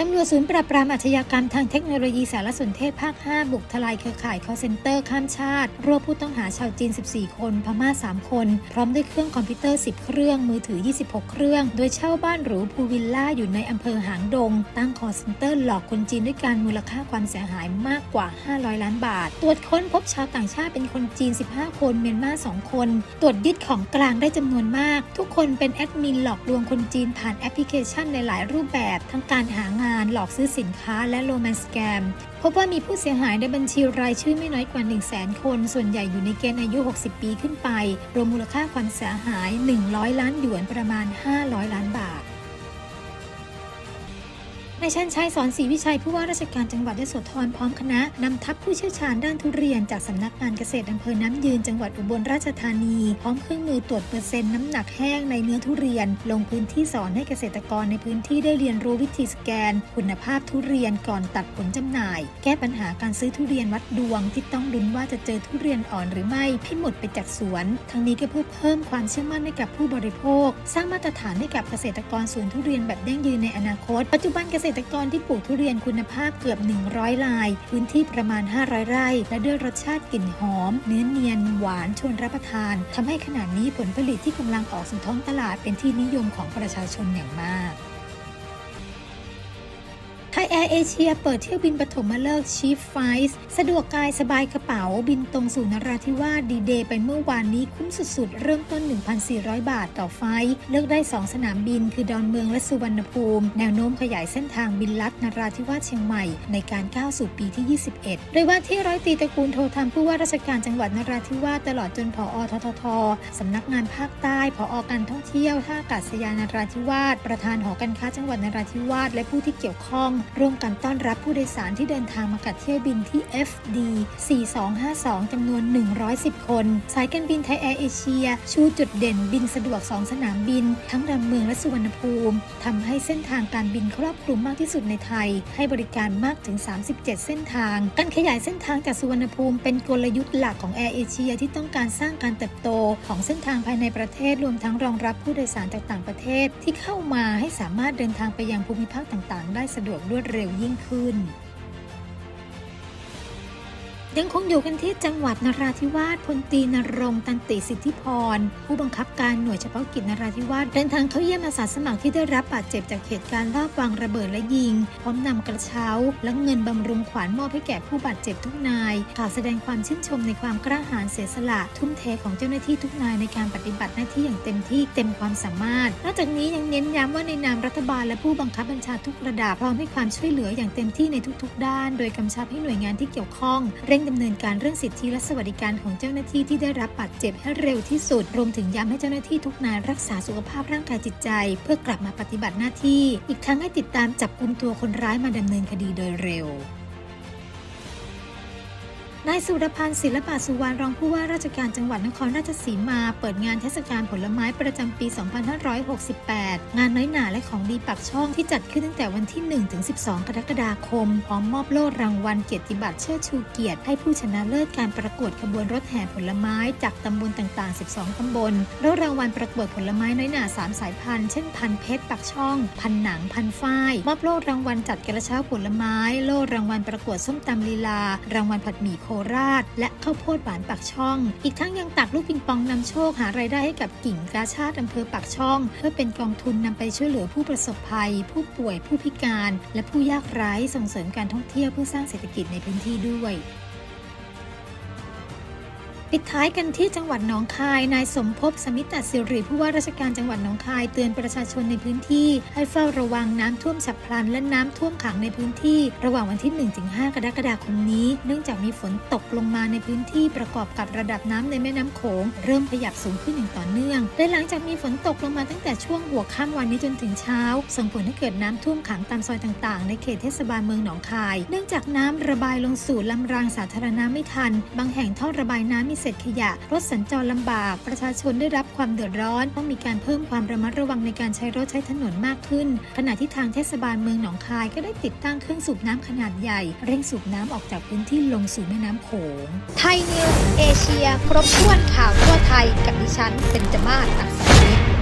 ตำรวจศูนย์ปราบปรามอาชญากรรมทางเทคโนโลยีสารสนเทศภาค 5 บุกทลายเครือข่าย call center ข้ามชาติ รวบผู้ต้องหาชาวจีน 14 คน พม่า 3 คน พร้อมด้วยเครื่องคอมพิวเตอร์ 10 เครื่อง มือถือ 26 เครื่อง โดยเช่าบ้านหรูพูวิลล่าอยู่ในอำเภอหางดง ตั้ง call center หลอกคนจีนด้วยการมูลค่าความเสียหายมากกว่า 500 ล้านบาท ตรวจค้นพบชาวต่างชาติเป็นคนจีน 15 คน เมียนมา 2 คน ตรวจยึดของกลางได้จำนวนมาก ทุกคนเป็นแอดมินหลอกลวงคนจีนผ่านแอปพลิเคชันในหลายรูปแบบ ทั้งการหางานหลอกซื้อสินค้าและโรแมนต์สแกมพบว่ามีผู้เสียหายในบัญชีรายชื่อไม่น้อยกว่า 1 0 0 0 0แสนคน ส่วนใหญ่อยู่ในเกณฑ์อายุ 60 ปีขึ้นไป รวมมูลค่าความเสียหาย 100 ล้านหยวนประมาณ 500 ล้านบาทายชันชัยสอนศรีวิชัยผู้ว่าราชการจังหวัดยโสธรพร้อมคณะนำทัพผู้เชี่ยวชาญด้านทุเรียนจากสำนักงานเกษตรอำเภอน้ำยืนจังหวัดอุบลราชธานี พร้อมเครื่องมือตรวจเปอร์เซ็นต์น้ำหนักแห้งในเนื้อทุเรียน ลงพื้นที่สอนให้เกษตรกรในพื้นที่ได้เรียนรู้วิธีสแกน คุณภาพทุเรียนก่อนตัดผลจำหน่าย แก้ปัญหาการซื้อทุเรียนวัดดวง ที่ต้องลุ้นว่าจะเจอทุเรียนอ่อนหรือไม่ที่หมดไปจากสวน ทั้งนี้ก็เพื่อเพิ่มความเชื่อมั่นให้กับผู้บริโภค สร้างมาตรฐานให้กับเกษตรกรสวนทุเรียนแบบยั่งยืนในอนาคต ปัจจุบันเกษตรกรที่ปลูกทุเรียนคุณภาพเกือบ 100 ลาย พื้นที่ประมาณ 500 ไร่ และด้วยรสชาติกลิ่นหอม เนื้อเนียน หวานชวนรับประทานทำให้ขนาดนี้ผลผลิตที่กำลังออกสู่ท้องตลาดเป็นที่นิยมของประชาชนอย่างมาก แอร์เอเชียเปิดเที่ยวบินปฐมฤกษ์ชีฟไฟส์สะดวกกายสบายกระเป๋าบินตรงสู่นราธิวาสดีเดย์ไปเมื่อวานนี้คุ้มสุดๆ เริ่มต้น 1,400 บาทต่อไฟล์เลือกได้ 2 สนามบิน คือดอนเมืองและสุวรรณภูมิ แนวโน้มขยายเส้นทางบินลัดนราธิวาสเชียงใหม่ ในการก้าวสู่ปีที่ 21 โดยว่าที่ร้อยตรีตระกูลโทธรรมผู้ว่าราชการจังหวัดนราธิวาสตลอดจนผอทททสำนักงานภาคใต้ผอการท่องเที่ยวท่าอากาศยานนราธิวาสประธานหอการค้าจังหวัดนราธิวาสและผู้ที่เกี่ยวข้องรวมกันต้อนรับผู้โดยสารที่เดินทางมากับเที่ยวบินที่ FD 4252จำนวน 110 คน สายการบินไทยแอร์เอเชีย ชูจุดเด่นบินสะดวก 2 สนามบิน ทั้งดอนเมืองและสุวรรณภูมิทำให้เส้นทางการบินครอบคลุมมากที่สุดในไทย ให้บริการมากถึง 37 เส้นทาง การขยายเส้นทางจากสุวรรณภูมิเป็นกลยุทธ์หลักของแอร์เอเชียที่ต้องการสร้างการเติบโตของเส้นทางภายในประเทศรวมทั้งรองรับผู้โดยสารจากต่างประเทศ ที่เข้ามาให้สามารถเดินทางไปยังภูมิภาคต่าง ๆ ได้สะดวกรวดเร็วร็วยิ่งขึ้น ยังคงอยู่กันที่จังหวัดนราธิวาสพลตรีนรงตันติสิทธิพร ผู้บังคับการหน่วยเฉพาะกิจนราธิวาสเดินทางเข้าเยี่ยมอาสาสมัครที่ได้รับบาดเจ็บจากเหตุการณ์ลอบวางระเบิดและยิง พร้อมนำกระเช้า และเงินบำรุงขวัญมอบให้แก่ผู้บาดเจ็บทุกนายกล่าวแสดงความชื่นชมในความกล้าหาญเสียสละ ทุ่มเทของเจ้าหน้าที่ทุกนายในการปฏิบัติหน้าที่อย่างเต็มที่เต็มความสามารถนอกจากนี้ยังเน้นย้ำว่าในนามรัฐบาลและผู้บังคับบัญชาทุกระดับพร้อมให้ความช่วยเหลืออย่างเต็มที่ในทุก ๆ ด้าน โดยกำชับให้หน่วยงานที่เกี่ยวข้องเร่งดำเนินการเรื่องสิทธิและสวัสดิการของเจ้าหน้าที่ที่ได้รับบาดเจ็บให้เร็วที่สุด รวมถึงย้ำให้เจ้าหน้าที่ทุกนายรักษาสุขภาพร่างกายจิตใจ เพื่อกลับมาปฏิบัติหน้าที่ อีกทั้งให้ติดตามจับกลุ่มตัวคนร้ายมาดำเนินคดีโดยเร็ว นายสุรพันธ์ศิลปะสุวรรณรองผู้ว่าราชการจังหวัดนครราชสีมา เปิดงานเทศกาลผลไม้ประจำปี 2568 งานน้อยหนาและของดีปักช่องที่จัดขึ้นตั้งแต่วันที่ 1 ถึง 12 กรกฎาคม พร้อมมอบโล่รางวัลเกียรติบัตรเชิดชูเกียรติให้ผู้ชนะเลิศการประกวดขบวนรถแห่ผลไม้จากตำบลต่าง ๆ 12 ตำบลโล่รางวัลประกวดผลไม้น้อยหนา 3 สายพันธุ์เช่นพันธุ์เพชรปักช่อง พันธุ์หนังพันธุ์ฝ้ายมอบโล่รางวัลจัดกระเช้าผลไม้ โล่รางวัลประกวดส้มตำลีลา รางวัลผัดหมี่โคราช และข้าวโพดหวานปากช่อง อีกทั้งยังตักลูกปิงปองนำโชคหารายได้ให้กับกิ่งกาชาติอำเภอปากช่อง เพื่อเป็นกองทุนนำไปช่วยเหลือผู้ประสบภัย ผู้ป่วยผู้พิการ และผู้ยากไร้ส่งเสริมการท่องเที่ยวเพื่อสร้างเศรษฐกิจในพื้นที่ด้วย ปิดท้ายกันที่จังหวัดหนองคาย นายสมภพสมิตรสิริผู้ว่าราชการจังหวัดหนองคายเตือนประชาชนในพื้นที่ให้เฝ้าระวังน้ำท่วมฉับพลันและน้ำท่วมขังในพื้นที่ ระหว่างวันที่ 1-5 กรกฎาคมนี้ เนื่องจากมีฝนตกลงมาในพื้นที่ประกอบกับระดับน้ำในแม่น้ำโขงเริ่มขยับสูงขึ้นอย่างต่อเนื่องและหลังจากมีฝนตกลงมาตั้งแต่ช่วงหัวค่ำวันนี้จนถึงเช้า ส่งผลให้เกิดน้ำท่วมขังตามซอยต่างๆ ในเขตเทศบาลเมืองหนองคาย เนื่องจากน้ำระบายลงสู่ลำรางสาธารณะไม่ทัน บางแห่งท่อระบายน้ำมีเศษขยะ รถสัญจรลำบาก ประชาชนได้รับความเดือดร้อน ต้องมีการเพิ่มความระมัดระวังในการใช้รถใช้ถนนมากขึ้น ขณะที่ทางเทศบาลเมืองหนองคายก็ได้ติดตั้งเครื่องสูบน้ำขนาดใหญ่ เร่งสูบน้ำออกจากพื้นที่ลงสู่แม่น้ำโขง ไทยนิวเอเชีย ครบถ้วนข่าวทั่วไทยกับดิฉันเบนจมาศอักษรวิทย์